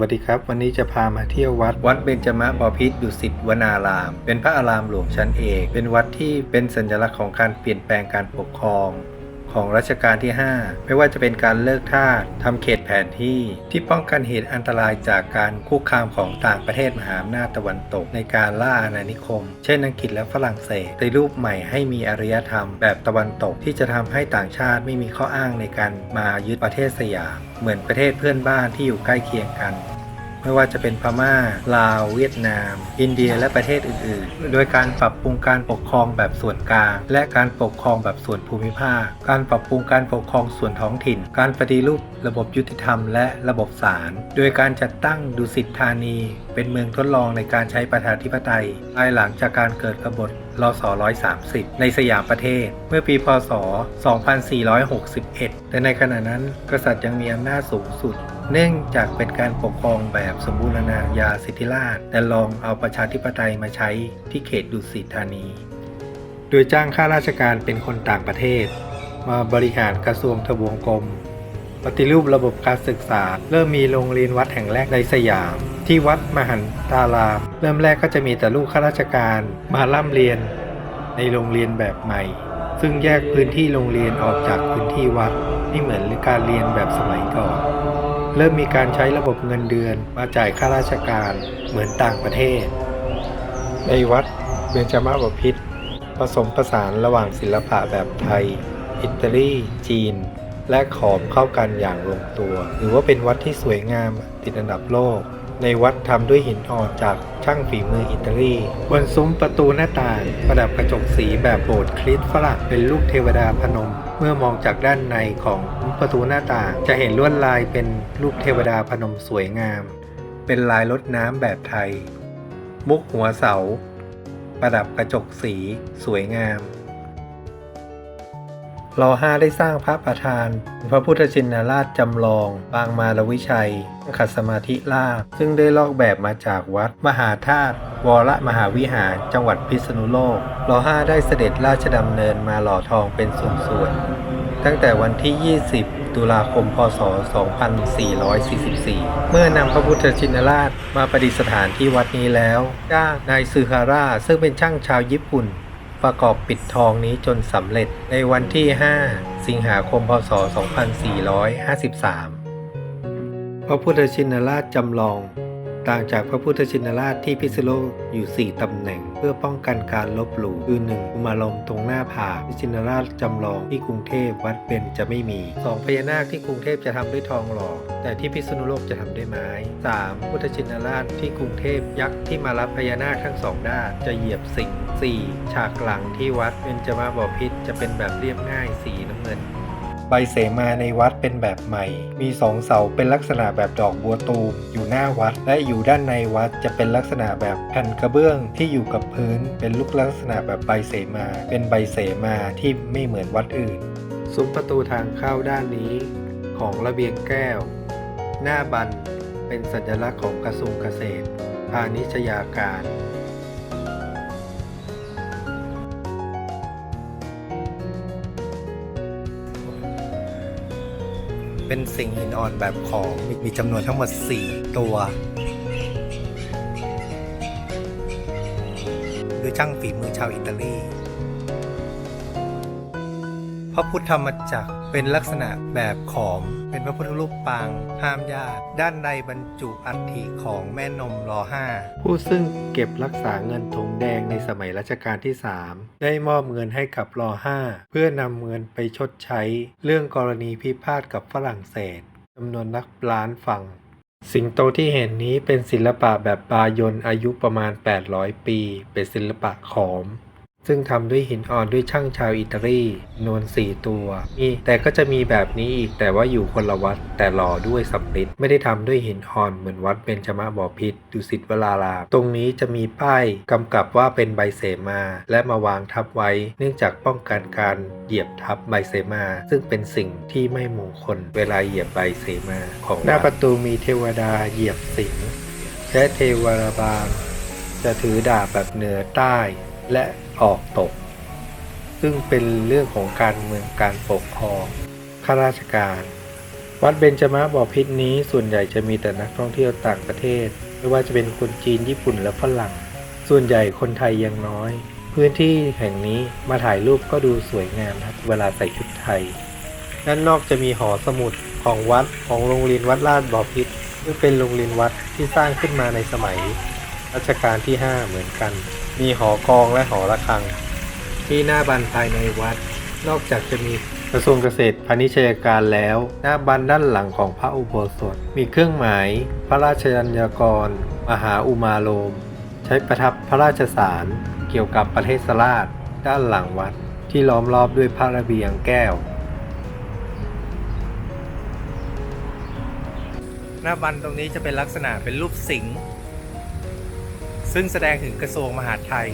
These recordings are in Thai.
วัสดีครับ วันนี้จะพามาเที่ยววัด วัดเบญจมบพิตรดุสิตวนาราม เป็นพระอารามหลวงชั้นเอก เป็นวัดที่เป็นสัญลักษณ์ของการเปลี่ยนแปลงการปกครอง ของรัชกาลที่ 5 ไม่ว่าจะเป็นการเลิกทาสทำเขตแผนที่ ที่ป้องกันเหตุอันตรายจากการคุกคามของต่างประเทศมหาอำนาจตะวันตกในการล่าอาณานิคม เช่นอังกฤษและฝรั่งเศสในรูปใหม่ให้มีอารยธรรมแบบตะวันตกที่จะทำให้ต่างชาติไม่มีข้ออ้างในการมายึดประเทศสยาม เหมือนประเทศเพื่อนบ้านที่อยู่ใกล้เคียงกัน ไม่ว่าจะเป็นพม่า ลาว เวียดนาม อินเดียและประเทศอื่น ๆ โดยการปรับปรุงการปกครองแบบส่วนกลาง และการปกครองแบบส่วนภูมิภาค การปรับปรุงการปกครองส่วนท้องถิ่น การปฏิรูประบบยุติธรรมและระบบศาล โดยการจัดตั้งดุสิตธานี เป็นเมืองทดลองในการใช้ประชาธิปไตยภายหลังจากการเกิดกบฏรศ130 ในสยามประเทศ เมื่อปี พศ 2461 แต่ในขณะนั้นกษัตริย์ยังมีอำนาจสูงสุด เนื่องจากเป็นการปกครองแบบสมบูรณาญาสิทธิราชแต่ลองเอาประชาธิปไตยมาใช้ที่เขตดุสิตธานี โดยจ้างข้าราชการเป็นคนต่างประเทศ มาบริหารกระทรวงทบวงกรม ปฏิรูประบบการศึกษา เริ่มมีโรงเรียนวัดแห่งแรกในสยาม ที่วัดมหันตารามเริ่มแรกก็จะมีแต่ลูกข้าราชการมาร่ำเรียน ในโรงเรียนแบบใหม่ ซึ่งแยกพื้นที่โรงเรียนออกจากพื้นที่วัดไม่เหมือนการเรียนแบบสมัยก่อน เริ่มมีการใช้ระบบเงินเดือนมาจ่ายข้าราชการเหมือนต่างประเทศ ในวัดเบญจมาบพิตรผสมผสานระหว่างศิลปะแบบไทย อิตาลี จีน และขอมเข้ากันอย่างลงตัวหรือว่าเป็นวัดที่สวยงามติดอันดับโลก ในวัดทำด้วยหินอ่อนจากช่างฝีมืออิตาลีบนซุ้มประตูหน้าต่างประดับกระจกสีแบบโบสถ์คริสต์ฝรั่งเป็นรูปเทวดาพนม เมื่อมองจากด้านในของ ประตูหน้าต่างจะเห็นลวดลายเป็นรูปเทวดาพนมสวยงาม เป็นลายรถน้ำแบบไทย มุกหัวเสา ประดับกระจกสีสวยงามรอห้าได้สร้างพระประธาน พระพุทธชินราชจำลองปางมารวิชัย ขัดสมาธิลาบซึ่งได้ลอกแบบมาจากวัด มหาธาตุวรมหาวิหาร จังหวัดพิษณุโลกรอห้าได้เสด็จราชดำเนินมาหล่อทองเป็นส่วนๆ ตั้งแต่วันที่ 20 ตุลาคม พศ 2444 เมื่อนำพระพุทธชินราชมาประดิษฐานที่วัดนี้แล้วจ้างนายซึฮาร่าซึ่งเป็นช่างชาวญี่ปุ่น ประกอบปิดทองนี้จนสำเร็จในวันที่ 5 สิงหาคม พศ 2453 พระพุทธชินราชจำลอง ต่างจากพระพุทธชินราชที่พิษณุโลกอยู่ 4 ตำแหน่ง เพื่อป้องกันการลบหลู่คือ 1. อุมาลมตรงหน้าผาพระชินราชจำลองที่กรุงเทพวัดเป็นจะไม่มี 2. พญานาคที่กรุงเทพจะทำด้วยทองหล่อแต่ที่พิษณุโลกจะทำด้วยไม้ 3. พุทธชินราชที่กรุงเทพยักษ์ที่มารับพญานาคทั้งสองด้านจะเหยียบสิง 4. ฉากหลังที่วัดเบญจะมาบ่อพิตรจะเป็นแบบเรียบง่ายสีน้ำเงิน ใบเสมาในวัดเป็นแบบใหม่ มีสองเสาเป็นลักษณะแบบดอกบัวตูมอยู่หน้าวัด และอยู่ด้านในวัดจะเป็นลักษณะแบบแผ่นกระเบื้องที่อยู่กับพื้น เป็นลูกลักษณะแบบใบเสมา เป็นใบเสมาที่ไม่เหมือนวัดอื่น ซุ้มประตูทางเข้าด้านนี้ ของระเบียงแก้ว หน้าบันเป็นสัญลักษณ์ของกระทรวงเกษตร พาณิชยาการ เป็นสิ่งหินอ่อนแบบของมีจำนวนทั้งหมด 4 ตัวด้วยช่างฝีมือชาวอิตาลีพระพุทธธรรมจักร เป็นลักษณะแบบขอม เป็นพระพุทธรูปปางห้ามญาติ ด้านในบรรจุอัฐิของแม่นมรอห้าผู้ซึ่งเก็บรักษาเงินธงแดงในสมัยรัชกาลที่ 3 ได้มอบเงินให้กับรอห้าเพื่อนำเงินไปชดใช้ เรื่องกรณีพิพาทกับฝรั่งเศสจำนวนนักล้านฝั่งสิงโตที่เห็นนี้เป็นศิลปะแบบบายนอายุประมาณ 800 ปี เป็นศิลปะขอม ซึ่งทำด้วยหินอ่อนด้วยช่างชาวอิตาลีนวนสี่ตัวมีแต่ก็จะมีแบบนี้อีกแต่ว่าอยู่คนละวัด แต่หล่อด้วยสำริดไม่ได้ทำด้วยหินอ่อนเหมือนวัดเบญจมาบ่อพิตรดุสิตวรารามตรงนี้จะมีป้ายกำกับว่าเป็นใบเสมา และมาวางทับไว้ เนื่องจากป้องกันการเหยียบทับใบเสมา ซึ่งเป็นสิ่งที่ไม่มงคลเวลาเหยียบใบเสมาของหน้าประตูมีเทวดาเหยียบสิงและเทวราบาลจะถือดาบแบบเหนือใต้ และ ออกตก ซึ่งเป็นเรื่องของการเมืองการปกครองข้าราชการ วัดเบญจมาบอพิตรนี้ส่วนใหญ่จะมีแต่นักท่องเที่ยวต่างประเทศ ไม่ว่าจะเป็นคนจีนญี่ปุ่นและฝรั่ง ส่วนใหญ่คนไทยยังน้อย พื้นที่แห่งนี้มาถ่ายรูปก็ดูสวยงามครับเวลาใส่ชุดไทยด้านนอกจะมีหอสมุดของวัดของโรงเรียนวัดลาดบ่อพิษซึ่งเป็นโรงเรียนวัดที่สร้างขึ้นมาในสมัยรัชกาลที่ 5 เหมือนกัน มีหอกองและหอระฆัง ที่หน้าบันภายในวัด นอกจากจะมีกระทรวงเกษตรพาณิชยการแล้ว หน้าบันด้านหลังของพระอุโบสถ มีเครื่องหมาย พระราชยัญญากร มหาอุมาโลม ใช้ประทับพระราชสารเกี่ยวกับประเทศสลาดด้านหลังวัดที่ล้อมรอบด้วยพระระเบียงแก้ว หน้าบันตรงนี้จะเป็นลักษณะเป็นรูปสิงห์ ซึ่งแสดงถึงกระทรวงมหาดไทย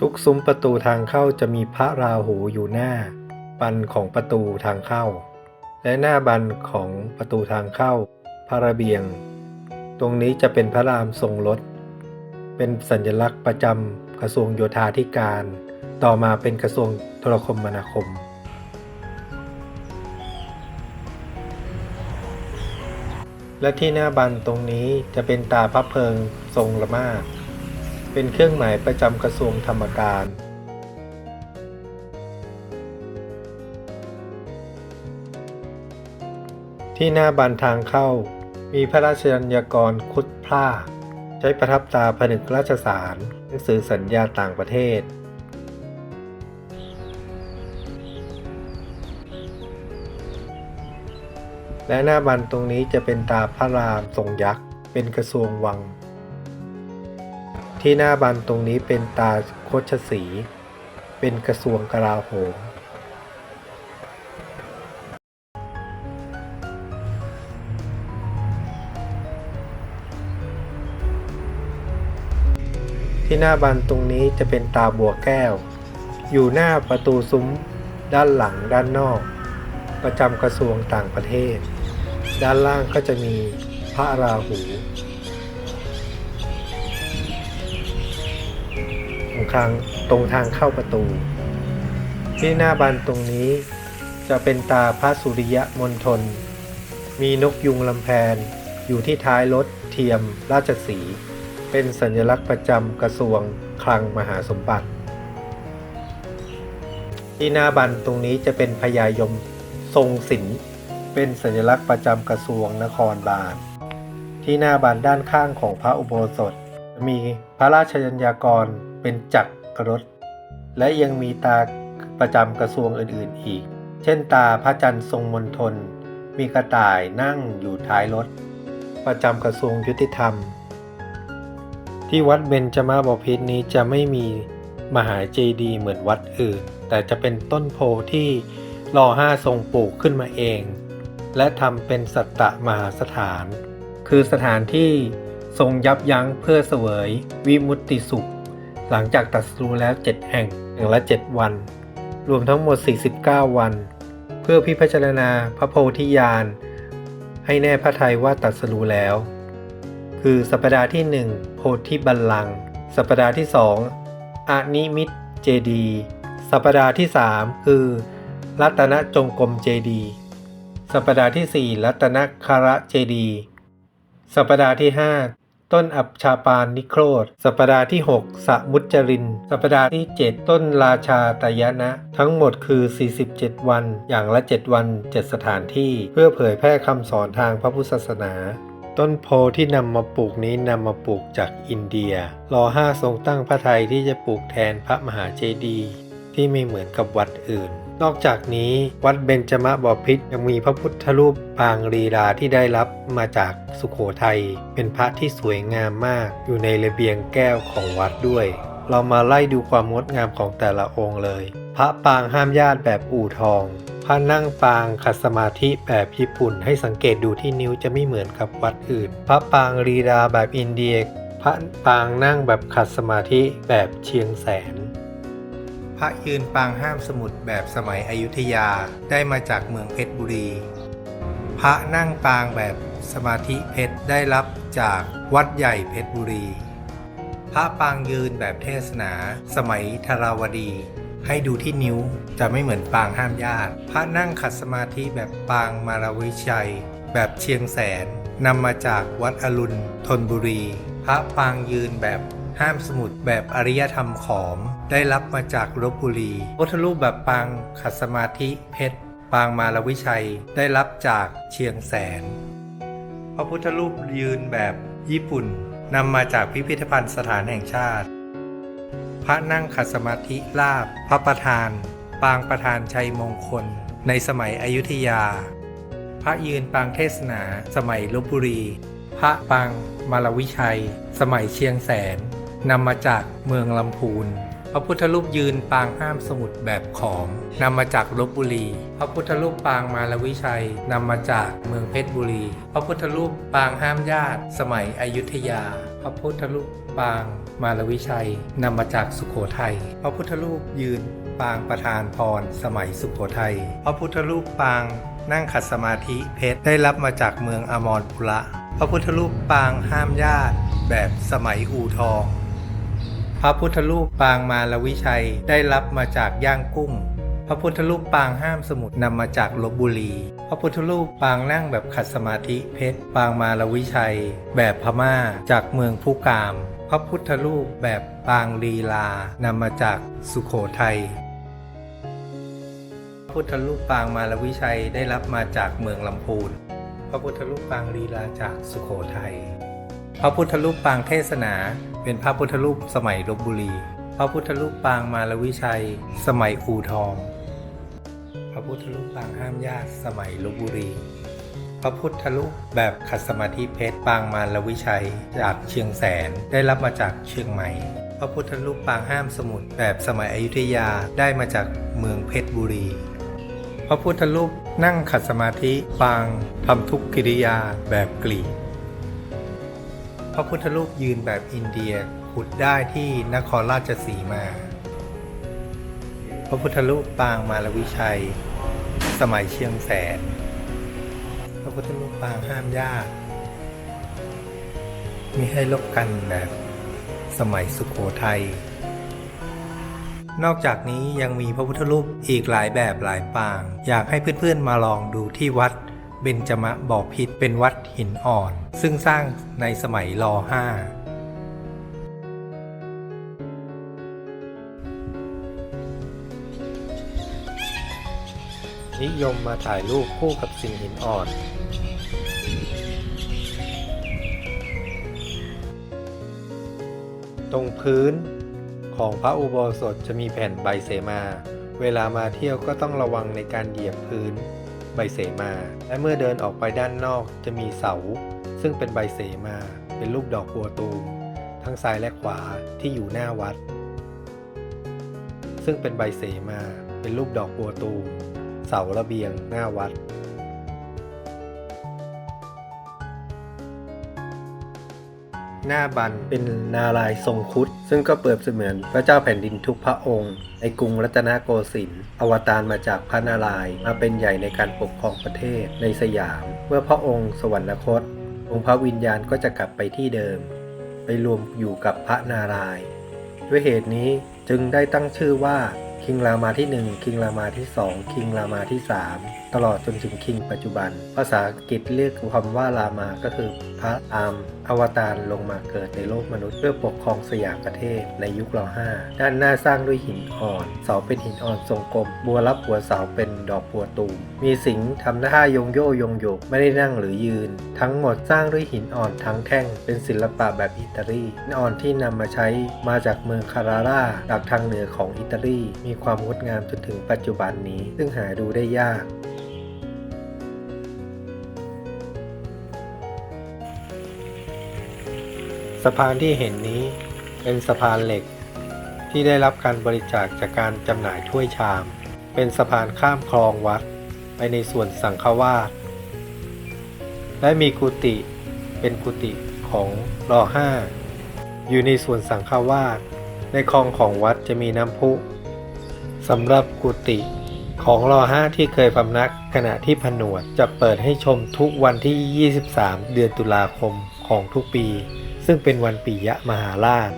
ทุกซุ้มประตูทางเข้าจะมีพระราหูอยู่หน้า บันของประตูทางเข้า และหน้าบันของประตูทางเข้า พระระเบียง ตรงนี้จะเป็นพระรามทรงรถเป็นสัญลักษณ์ประจำกระทรวงโยธาธิการ ต่อมาเป็นกระทรวงโทรคมนาคม และที่หน้าบันตรงนี้จะเป็นตาพระเพลิงทรงละมาดเป็นเครื่องหมายประจำกระทรวงธรรมการ ที่หน้าบันทางเข้า มีพระราชยัญญากรคุดพร่าใช้ประทับตาผนึกราชสารหนังสือสัญญาต่างประเทศ และหน้าบันตรงนี้จะเป็นตาพระรามทรงยักษ์ เป็นกระทรวงวัง ที่หน้าบันตรงนี้เป็นตาโคชสี เป็นกระทรวงกลาโหมที่หน้าบันตรงนี้จะเป็นตาบัวแก้ว อยู่หน้าประตูซุ้มด้านหลังด้านนอก ประจำกระทรวงต่างประเทศ ด้านล่างก็จะมีพระราหูตรงทางตรงทางเข้าประตู ที่หน้าบันตรงนี้จะเป็นตาพระสุริยะมณฑลมีนกยุงลำแพนอยู่ที่ท้ายรถเทียมราชสี เป็นสัญลักษณ์ประจำกระทรวงคลังมหาสมบัติ ที่หน้าบันตรงนี้จะเป็นพญายมทรงศิลป์ เป็นสัญลักษณ์ประจำกระทรวงนครบาล ที่หน้าบันด้านข้างของพระอุโบสถ มีพระราชยัญญากรเป็นจักรรถ และยังมีตาประจำกระทรวงอื่นๆอีก เช่นตาพระจันทร์ทรงมณฑลมีกระต่ายนั่งอยู่ท้ายรถ ประจำกระทรวงยุติธรรม ที่วัดเบญจมาบพิตรนี้จะไม่มีมหาเจดีย์เหมือนวัดอื่น แต่จะเป็นต้นโพที่รอห้าทรงปลูกขึ้นมาเอง และทำเป็นสัตตมหาสถาน คือสถานที่ทรงยับยั้งเพื่อเสวยวิมุตติสุข หลังจากตัดสู้แล้ว 7 แห่งอย่างละ 7 วัน รวมทั้งหมด 49 วัน เพื่อพิพจารณาพระโพธิญาณ ให้แน่พระทัยว่าตรัสรู้แล้ว คือสัปดาห์ที่ 1 โพธิบัลลัง สัปดาห์ที่ 2อนิมิตเจดี สัปดาห์ที่ 3 คือ รัตนจงกรมเจดี สัปดาห์ที่ 4 รัตนคาระเจดี สัปดาห์ที่ 5 ต้นอับชาปานนิโครธ สัปดาห์ที่ 6สมุจจริน สัปดาห์ที่ 7 ต้นราชาตยนะ ทั้งหมดคือ 47 วัน อย่างละ 7 วัน 7 สถานที่ เพื่อเผยแพร่คำสอนทางพระพุทธศาสนา ต้นโพที่นำมาปลูกนี้นำมาปลูกจากอินเดีย รอห้าทรงตั้งพระไทยที่จะปลูกแทนพระมหาเจดีย์ที่ไม่เหมือนกับวัดอื่น นอกจากนี้วัดเบญจมบพิตรยังมีพระพุทธรูปปางลีลาที่ได้รับมาจากสุโขทัย เป็นพระที่สวยงามมาก อยู่ในระเบียงแก้วของวัดด้วย เรามาไล่ดูความงดงามของแต่ละองค์เลย พระปางห้ามญาติแบบอู่ทอง พระนั่งปางขัดสมาธิแบบญี่ปุ่น ให้สังเกตดูที่นิ้วจะไม่เหมือนกับวัดอื่น พระปางลีลาแบบอินเดียพระปางนั่งแบบขัดสมาธิแบบเชียงแสน พระยืนปางห้ามสมุดแบบสมัยอยุธยาได้มาจากเมืองเพชรบุรี พระนั่งปางแบบสมาธิเพชรได้รับจากวัดใหญ่เพชรบุรี พระปางยืนแบบเทศนา สมัยธราวดี ให้ดูที่นิ้วจะไม่เหมือนปางห้ามญาติ พระนั่งขัดสมาธิแบบปางมาราวิชัย แบบเชียงแสนนำมาจากวัดอรุณธนบุรี พระปางยืนแบบ ห้ามสมุดแบบอริยธรรมขอม ได้รับมาจากลบบุรีพุทธรูปแบบปางขัดสมาธิเพชร ปางมาลวิชัยได้รับจากเชียงแสน พระพุทธรูปยืนแบบญี่ปุ่นนำมาจากพิพิธภัณฑ์สถานแห่งชาติ พระนั่งขัดสมาธิลาบ พระประธาน ปางประธานชัยมงคล ในสมัยอยุธยา พระยืนปางเทศนา สมัยลบบุรี พระปางมาลวิชัย สมัยเชียงแสน นำมาจากเมืองลำพูน พระพุทธรูปยืนปางห้ามสมุดแบบขอมนำมาจากลบบุรี พระพุทธรูปปางมาลวิชัยนำมาจากเมืองเพชรบุรี พระพุทธรูปปางห้ามญาติ สมัยอยุธยา พระพุทธรูปปางมาลวิชัยนำมาจากสุโขทัย พระพุทธรูปยืนปางประธานพรสมัยสุโขทัย พระพุทธรูปปางนั่งขัดสมาธิเพชรได้รับมาจากเมืองอมรปุระ พระพุทธรูปปางห้ามญาติแบบสมัยอู่ทอง พระพุทธรูปปางมาลวิชัยได้รับมาจากย่างกุ้ง พระพุทธรูปปางห้ามสมุดนำมาจากลบบุรี พระพุทธรูปปางนั่งแบบขัดสมาธิเพชร ปางมาลวิชัย แบบพม่าจากเมืองผู้กาม พระพุทธรูปแบบปางลีลานำมาจากสุโขทัยพระพุทธรูปปางมาลวิชัยได้รับมาจากเมืองลำพูน พระพุทธรูปปางลีลาจากสุโขทัย พระพุทธรูปปางเทศนา เป็นพระพุทธรูปสมัยลบบุรี พระพุทธรูปปางมาลวิชัย สมัยอู่ทอง พระพุทธรูปปางห้ามญาติสมัยลบบุรี พระพุทธรูปแบบขัดสมาธิเพชรปางมาลวิชัย จากเชียงแสนได้รับมาจากเชียงใหม่ พระพุทธรูปปางห้ามสมุทรแบบสมัยอยุธยาได้มาจากเมืองเพชรบุรี พระพุทธรูปนั่งขัดสมาธิปางทำทุกกิริยาแบบกรีก ระพุทธรูปยืนแบบอินเดียขุดได้ที่นครราชสีมา พระพุทธรูปปางมาลวิชัย สมัยเชียงแสน พระพุทธรูปปางห้ามญาติมีให้ลบกันแบบสมัยสุโขทัย นอกจากนี้ยังมีพระพุทธรูปอีกหลายแบบหลายปาง อยากให้เพื่อนๆมาลองดูที่วัด เบญจมะบ่อพิษเป็นวัดหินอ่อน ซึ่งสร้างในสมัยร5นิยมมาถ่ายรูปคู่กับสิ่งหินอ่อนตรงพื้นของพระอุโบสถจะมีแผ่นใบเสมา เวลามาเที่ยวก็ต้องระวังในการเหยียบพื้น ใบเสมา และเมื่อเดินออกไปด้านนอกจะมีเสา ซึ่งเป็นใบเสมา เป็นรูปดอกบัวตูมทั้งซ้ายและขวาที่อยู่หน้าวัด ซึ่งเป็นใบเสมา เป็นรูปดอกบัวตูมเสาระเบียงหน้าวัด หน้าบันเป็นนารายทรงครุฑซึ่งก็เปรียบเสมือนพระเจ้าแผ่นดินทุกพระองค์ในกรุงรัตนโกสินทร์อวตารมาจากพระนารายมาเป็นใหญ่ในการปกครองประเทศในสยาม เมื่อพระองค์สวรรคต องค์พระวิญญาณก็จะกลับไปที่เดิม ไปรวมอยู่กับพระนารายด้วยเหตุนี้จึงได้ตั้งชื่อว่าคิงรามาที่ 1 คิงรามาที่ 2 คิงรามาที่ 3ตลอดจนถึงคิงปัจจุบัน ภาษาอังกฤษเรียกคำว่ารามาก็คือพระอามอวตารลงมาเกิดในโลกมนุษย์เพื่อปกครองสยามประเทศในยุครห้าด้านหน้าสร้างด้วยหินอ่อน เสาเป็นหินอ่อนทรงกลม บัวรับหัวเสาเป็นดอกบัวตูม มีสิงห์ทำท่ายงโยยงโยก ไม่ได้นั่งหรือยืน ทั้งหมดสร้างด้วยหินอ่อนทั้งแท่ง เป็นศิลปะแบบอิตาลีหินอ่อนที่นำมาใช้มาจากเมืองคาราร่าจากทางเหนือของอิตาลี มีความงดงามจนถึงปัจจุบันนี้ ซึ่งหาดูได้ยาก สะพานที่เห็นนี้เป็นสะพานเหล็ก ที่ได้รับการบริจาคจากการจำหน่ายถ้วยชาม เป็นสะพานข้ามคลองวัด ไปในส่วนสังฆวาสและมีกุฏิเป็นกุฏิของรอห้าอยู่ในส่วนสังฆวาสในคลองของวัดจะมีน้ำพุสำหรับกุฏิของรอห้าที่เคยพำนักขณะที่ผนวดจะเปิดให้ชมทุกวันที่ 23 เดือนตุลาคมของทุกปี ซึ่งเป็นวันปิยะมหาราช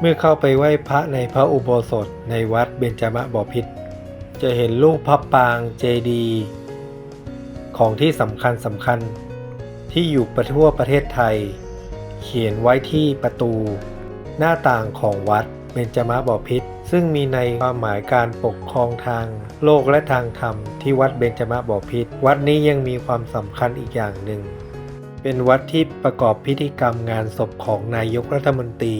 เมื่อเข้าไปไหว้พระในพระอุโบสถในวัดเบญจมบพิตรจะเห็นรูปพระปางเจดีย์ของที่สำคัญสำคัญที่อยู่ประทั่วประเทศไทย เขียนไว้ที่ประตู หน้าต่างของวัดเบญจมบพิตร ซึ่งมีในความหมายการปกครองทางโลกและทางธรรมที่วัดเบญจมบพิตรวัดนี้ยังมีความสำคัญอีกอย่างหนึ่ง เป็นวัดที่ประกอบพิธีกรรมงานศพของนายกรัฐมนตรี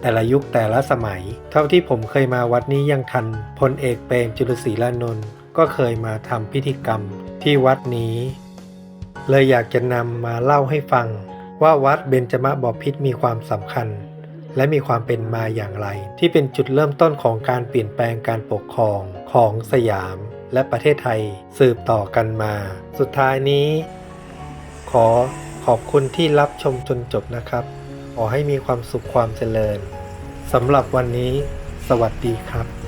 แต่ละยุคแต่ละสมัย เท่าที่ผมเคยมาวัดนี้ยังทันพลเอกเปรมจุลศรีลานนท์ก็เคยมาทำพิธีกรรมที่วัดนี้ เลยอยากจะนำมาเล่าให้ฟังว่าวัดเบญจมบพิตรมีความสำคัญ และมีความเป็นมาอย่างไร ที่เป็นจุดเริ่มต้นของการเปลี่ยนแปลงการปกครองของสยาม และประเทศไทยสืบต่อกันมา สุดท้ายนี้ ขอขอบคุณที่รับชมจนจบนะครับ ขอให้มีความสุขความเจริญสำหรับวันนี้ สวัสดีครับ